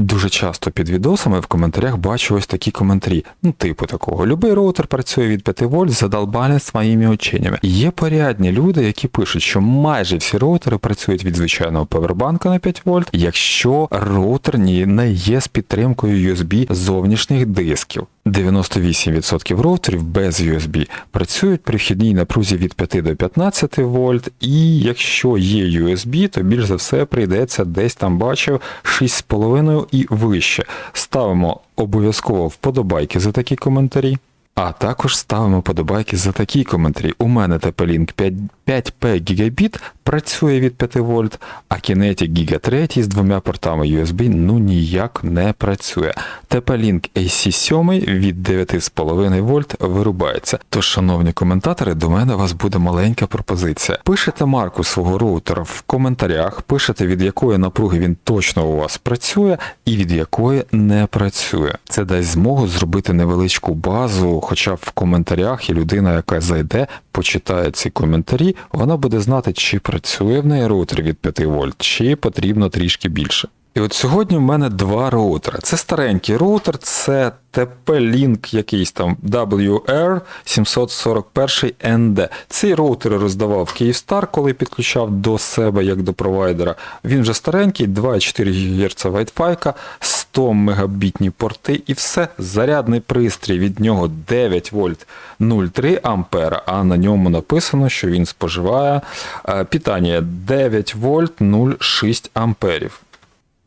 Дуже часто під відосами в коментарях бачу ось такі коментарі. Ну, типу такого. Любий роутер працює від 5 вольт, задолбали своїми ученнями. Є порядні люди, які пишуть, що майже всі роутери працюють від звичайного павербанка на 5 вольт, якщо роутер не є з підтримкою USB зовнішніх дисків. 98% роутерів без USB працюють при вхідній напрузі від 5 до 15 вольт, і якщо є USB, то більш за все прийдеться десь там бачив 6,5 і вище. Ставимо обов'язково вподобайки за такі коментарі. А також ставимо подобайки за такі коментарі. У мене 5, 5P Gigabit працює від 5 вольт, а Kinetic Giga 3 з двома портами USB ну ніяк не працює. TP-Link AC7 від 9,5 вольт вирубається. Тож, шановні коментатори, до мене у вас буде маленька пропозиція. Пишете марку свого роутера в коментарях, пишете від якої напруги він точно у вас працює і від якої не працює. Це дасть змогу зробити невеличку базу, хоча б в коментарях, і людина, яка зайде, почитає ці коментарі, вона буде знати, чи працює в неї роутер від 5 вольт, чи потрібно трішки більше. І от сьогодні в мене два роутера. Це старенький роутер, це TP-Link якийсь там WR741ND. Цей роутер роздавав Kyivstar, коли підключав до себе як до провайдера. Він вже старенький, 2,4 ГГц Wi-Fi, 100 мегабітні порти і все. Зарядний пристрій від нього 9 вольт 0,3 ампера, а на ньому написано, що він споживає е, питання 9 вольт 0,6 амперів.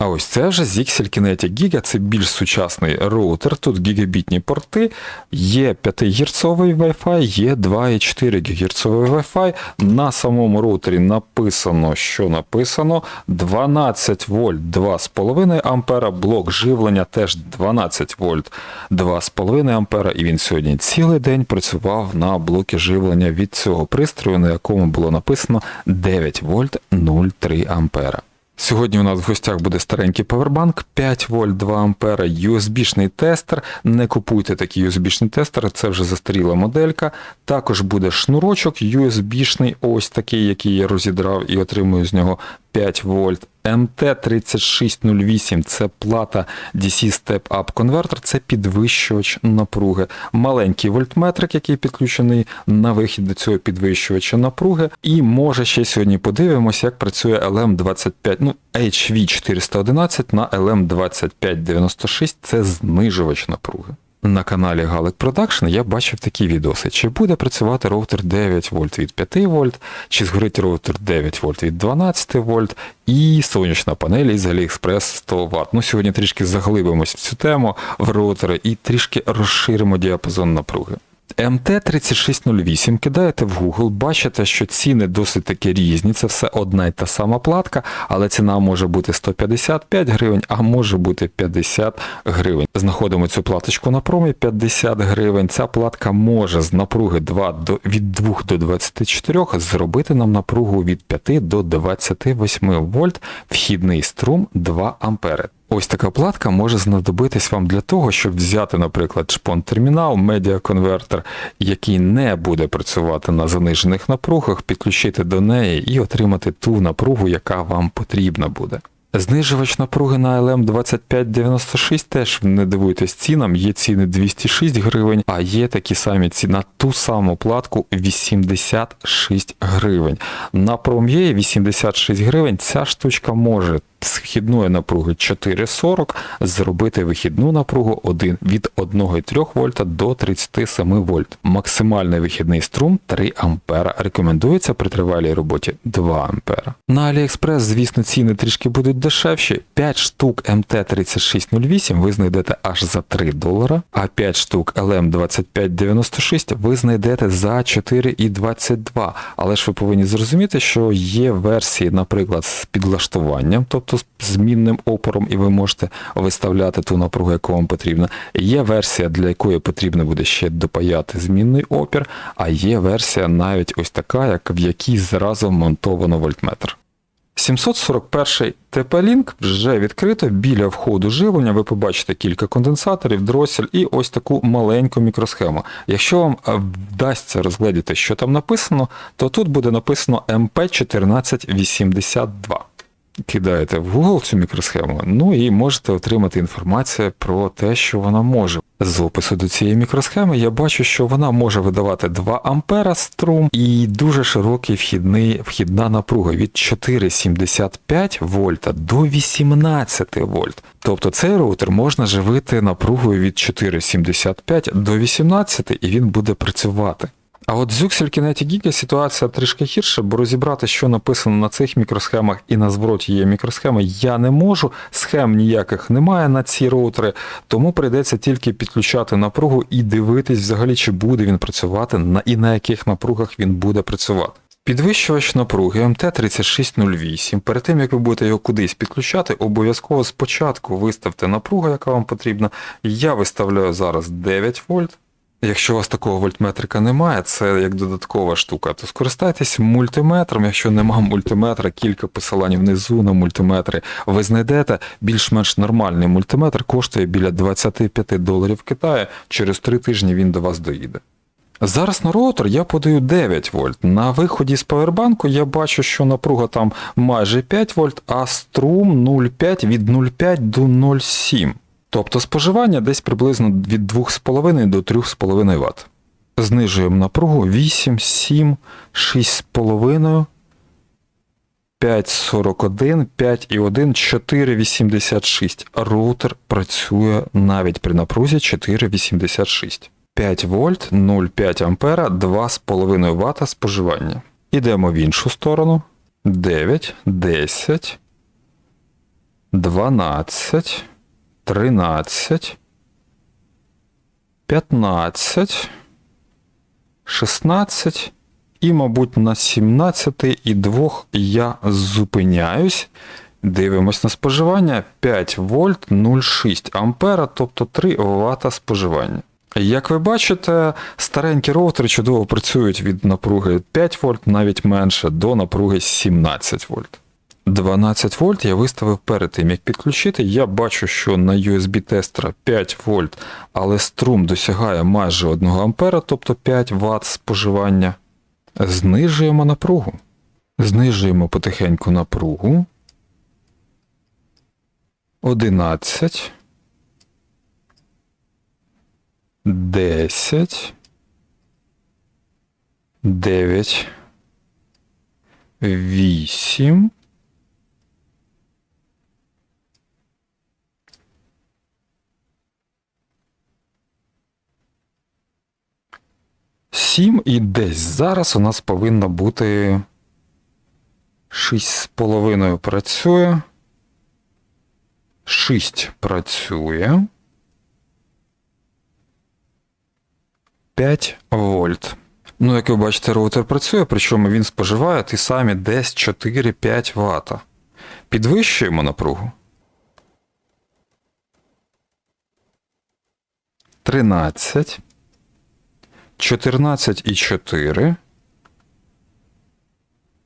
А ось це вже Zixel Kinetic Giga, це більш сучасний роутер. Тут гігабітні порти, є 5 герцовий Wi-Fi, є 2,4 ГГц Wi-Fi. На самому роутері написано, що написано 12 вольт 2,5 ампера, блок живлення теж 12 вольт 2,5 ампера, і він сьогодні цілий день працював на блокі живлення від цього пристрою, на якому було написано 9 вольт 0,3 ампера. Сьогодні у нас в гостях буде старенький павербанк 5 вольт 2 ампера, USB-шний тестер. Не купуйте такий USB-шний тестер, це вже застаріла моделька. Також буде шнурочок USB-шний, ось такий, який я розідрав і отримую з нього 5 вольт. MT3608 це плата DC Step Up конвертер, це підвищувач напруги. Маленький вольтметрик, який підключений на вихід до цього підвищувача напруги. І може ще сьогодні подивимося, як працює LM25, ну HV411 на LM2596, це знижувач напруги. На каналі Galek Production я бачив такі відоси, чи буде працювати роутер 9 вольт від 5 вольт, чи згорить роутер 9 вольт від 12 вольт, і сонячна панель із AliExpress 100 Вт. Ну, сьогодні трішки заглибимось в цю тему в роутери і трішки розширимо діапазон напруги. МТ3608 кидаєте в Google, бачите, що ціни досить таки різні, це все одна й та сама платка, але ціна може бути 155 гривень, а може бути 50 гривень. Знаходимо цю платочку на промі 50 гривень. Ця платка може з напруги 2 до, від 2 до 24 зробити нам напругу від 5 до 28 вольт, вхідний струм 2 ампери. Ось така платка може знадобитись вам для того, щоб взяти, наприклад, шпон-термінал, медіаконвертер, який не буде працювати на занижених напругах, підключити до неї і отримати ту напругу, яка вам потрібна буде. Знижувач напруги на LM2596 теж не дивуйтесь цінам, є ціни 206 гривень, а є такі самі ціни на ту саму платку 86 гривень. На Prom.ua 86 гривень ця штучка може вхідної напруги 4,40 зробити вихідну напругу 1 від 1,3 вольта до 37 вольт. Максимальний вихідний струм 3 ампера. Рекомендується при тривалій роботі 2 ампера. На AliExpress, звісно, ціни трішки будуть дешевші. 5 штук MT3608 ви знайдете аж за 3 долара, а 5 штук LM2596 ви знайдете за 4,22. Але ж ви повинні зрозуміти, що є версії, наприклад, з підлаштуванням, тобто з змінним опором, і ви можете виставляти ту напругу, яку вам потрібно. Є версія, для якої потрібно буде ще допаяти змінний опір, а є версія навіть ось така, як в якій зразу вмонтовано вольтметр. 741 TP-Link вже відкрито. Біля входу живлення ви побачите кілька конденсаторів, дросель і ось таку маленьку мікросхему. Якщо вам е, вдасться розгледіти, що там написано, то тут буде написано MP1482. Кидаєте в Google цю мікросхему, ну і можете отримати інформацію про те, що вона може. З опису до цієї мікросхеми я бачу, що вона може видавати 2 ампера струм і дуже широкий вхідний, вхідна напруга від 4,75 вольта до 18 вольт. Тобто цей роутер можна живити напругою від 4,75 до 18 і він буде працювати. А от з Uxel Kinetic Giga ситуація трішки гірша, бо розібрати, що написано на цих мікросхемах і на звороті є мікросхеми, я не можу. Схем ніяких немає на ці роутери, тому прийдеться тільки підключати напругу і дивитись взагалі, чи буде він працювати на і на яких напругах він буде працювати. Підвищувач напруги МТ3608. Перед тим як ви будете його кудись підключати, обов'язково спочатку виставте напругу, яка вам потрібна. Я виставляю зараз 9 вольт. Якщо у вас такого вольтметрика немає, це як додаткова штука, то скористайтесь мультиметром. Якщо нема мультиметра, кілька посилань внизу на мультиметри, ви знайдете більш-менш нормальний мультиметр, коштує біля 25 доларів в Китаї. Через 3 тижні він до вас доїде. Зараз на роутер я подаю 9 вольт. На виході з павербанку я бачу, що напруга там майже 5 вольт, а струм 0,5 від 0,5 до 0,7. Тобто споживання десь приблизно від 2,5 до 3,5 Вт. Знижуємо напругу 8, 7, 6,5, 5,41, 5,1, 4,86. Роутер працює навіть при напрузі 4,86. 5 вольт, 0,5 ампера, 2,5 Вт споживання. Ідемо в іншу сторону. 9, 10, 12, 13, 15, 16 і, мабуть, на 17 і 2 я зупиняюсь. Дивимось на споживання 5 вольт 0,6 ампера, тобто 3 Вт споживання. Як ви бачите, старенькі роутери чудово працюють від напруги 5 вольт, навіть менше, до напруги 17 вольт. 12 вольт я виставив перед тим, як підключити. Я бачу, що на USB тестера 5 вольт, але струм досягає майже 1 ампера, тобто 5 Вт споживання. Знижуємо напругу. Знижуємо потихеньку напругу. 11. 10. 9. 8. Сім і десь зараз у нас повинно бути 6,5 працює. 6 працює. 5 вольт. Ну, як ви бачите, роутер працює, причому він споживає ті самі десь 4-5 Вт. Підвищуємо напругу. 13. 14,4.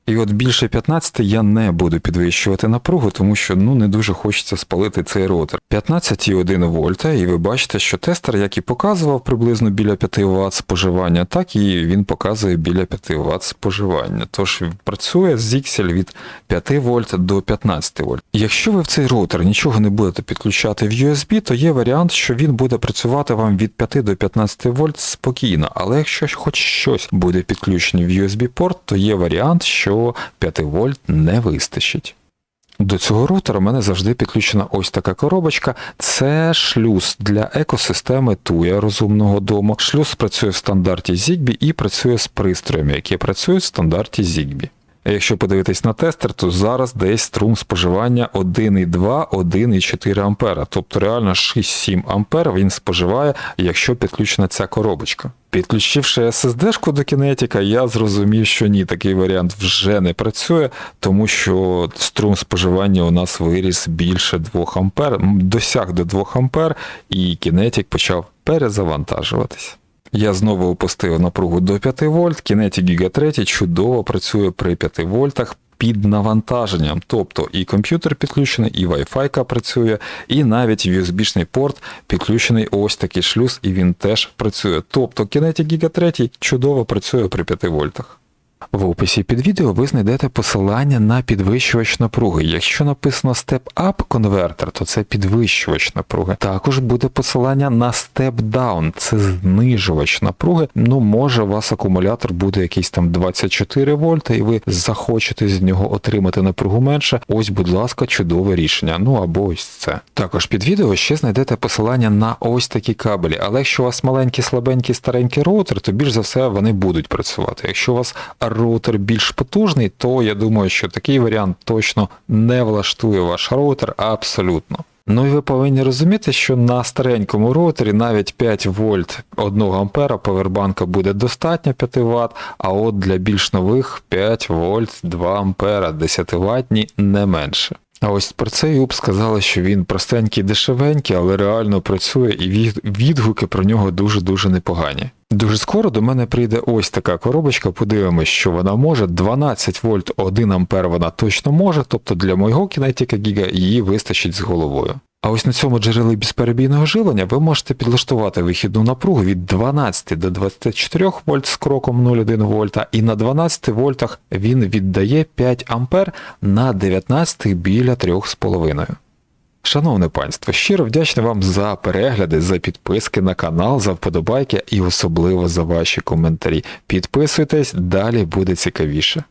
І от більше 15 я не буду підвищувати напругу, тому що ну не дуже хочеться спалити цей роутер. 15,1 вольта, і ви бачите, що тестер, як і показував приблизно біля 5 Вт споживання, так і він показує біля 5 Вт споживання. Тож працює з Zixel від 5 вольт до 15 вольт. Якщо ви в цей роутер нічого не будете підключати в USB, то є варіант, що він буде працювати вам від 5 до 15 вольт спокійно. Але якщо хоч щось буде підключено в USB-порт, то є варіант, що 5 вольт не вистачить. До цього роутера в мене завжди підключена ось така коробочка. Це шлюз для екосистеми Туя розумного дому. Шлюз працює в стандарті Zigbee і працює з пристроями, які працюють в стандарті Zigbee. Якщо подивитись на тестер, то зараз десь струм споживання 1,2, 1,4 ампера. Тобто реально 6-7 ампер він споживає, якщо підключена ця коробочка. Підключивши SSD-шку до кінетіка, я зрозумів, що ні, такий варіант вже не працює, тому що струм споживання у нас виріс більше 2 ампер, досяг до 2 ампер, і кінетік почав перезавантажуватись. Я знову опустив напругу до 5 вольт, Kinetic Giga 3 чудово працює при 5 вольтах під навантаженням. Тобто і комп'ютер підключений, і Wi-Fi працює, і навіть USB-шний порт підключений ось такий шлюз, і він теж працює. Тобто Kinetic Giga 3 чудово працює при 5 вольтах. В описі під відео ви знайдете посилання на підвищувач напруги. Якщо написано Step Up конвертер, то це підвищувач напруги. Також буде посилання на Step Down, це знижувач напруги. Ну, може, у вас акумулятор буде якийсь там 24 вольта, і ви захочете з нього отримати напругу менше. Ось, будь ласка, чудове рішення. Ну або ось це. Також під відео ще знайдете посилання на ось такі кабелі. Але якщо у вас маленький, слабенький, старенький роутер, то більш за все вони будуть працювати. Якщо у вас роутер більш потужний, то я думаю, що такий варіант точно не влаштує ваш роутер абсолютно. Ну і ви повинні розуміти, що на старенькому роутері навіть 5 вольт 1 ампера повербанка буде достатньо 5 Вт, а от для більш нових 5 вольт 2 ампера 10 ватні не менше. А ось про цей УП сказали, що він простенький, дешевенький, але реально працює, і відгуки про нього дуже-дуже непогані. Дуже скоро до мене прийде ось така коробочка, подивимось, що вона може. 12 вольт 1 ампер вона точно може, тобто для моєго кінетіка Гіга її вистачить з головою. А ось на цьому джерелі безперебійного живлення ви можете підлаштувати вихідну напругу від 12 до 24 вольт з кроком 0,1 вольта, і на 12 вольтах він віддає 5 ампер на 19 біля 3,5. Шановне панство, щиро вдячний вам за перегляди, за підписки на канал, за вподобайки і особливо за ваші коментарі. Підписуйтесь, далі буде цікавіше.